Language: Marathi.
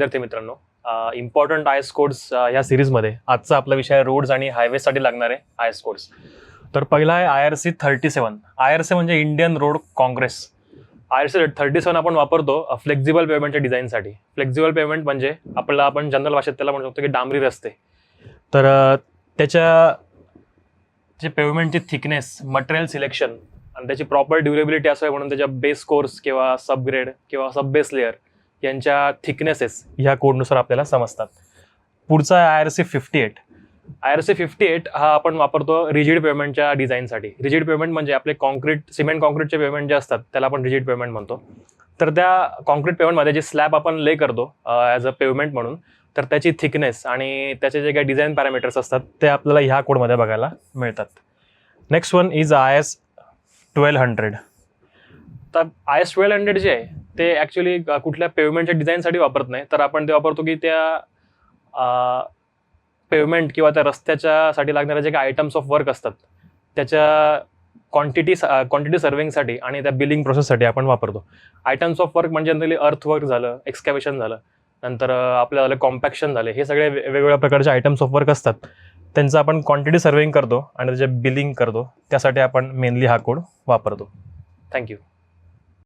विद्यार्थी मित्रांनो इम्पॉर्टंट आय एस कोड्स या सिरीजमध्ये आजचा आपला विषय रोड्स आणि हायवेसाठी लागणारे आय एस कोड्स तर पहिला आहे I R C thirty seven I R C म्हणजे Indian road congress I R C thirty seven आपण वापरतो फ्लेक्झिबल पेमेंटच्या डिझाईनसाठी फ्लेक्झिबल पेमेंट म्हणजे आपल्याला आपण जनरल भाषेत त्याला म्हणू शकतो की डांबरी रस्ते. तर त्याच्या जे पेमेंटची थिकनेस मटेरियल सिलेक्शन आणि त्याची प्रॉपर ड्युरेबिलिटी असावी म्हणून त्याच्या बेस कोर्स किंवा सबग्रेड किंवा सब बेस लेअर यांच्या थिकनेसेस ह्या कोडनुसार आपल्याला समजतात. पुढचा आहे I R C fifty eight I R C fifty eight हा आपण वापरतो रिजिड पेमेंटच्या डिझाईनसाठी रिजिड पेमेंट म्हणजे आपले कॉन्क्रीट सिमेंट कॉन्क्रीटचे पेमेंट जे असतात त्याला आपण रिजिड पेमेंट म्हणतो. तर त्या कॉन्क्रीट पेमेंटमध्ये जे स्लॅब आपण ले करतो ॲज अ पेमेंट म्हणून तर त्याची थिकनेस आणि त्याचे जे काही डिझाईन पॅरामीटर्स असतात ते आपल्याला ह्या कोडमध्ये बघायला मिळतात. Next one is I S twelve hundred तर आय एस ट्वेल्व हंड्रेड जे आहे ते ॲक्च्युली कुठल्या पेमेंटच्या डिझाईनसाठी वापरत नाही. तर आपण ते वापरतो की त्या पेमेंट किंवा त्या रस्त्याच्यासाठी लागणाऱ्या जे काही आयटम्स ऑफ वर्क असतात त्याच्या क्वांटिटी क्वांटिटी सर्विंगसाठी आणि त्या बिलिंग प्रोसेससाठी आपण वापरतो. आयटम्स ऑफ वर्क म्हणजे जनरली अर्थ वर्क झालं एक्सकॅवेशन झालं नंतर आपल्या आपलं झालं कॉम्पॅक्शन झाले हे सगळे वेगवेगळ्या प्रकारचे आयटम्स ऑफ वर्क असतात. त्यांचं आपण क्वांटिटी सर्विंग करतो आणि त्याचे बिलिंग करतो. त्यासाठी आपण मेनली हा कोड वापरतो. थँक्यू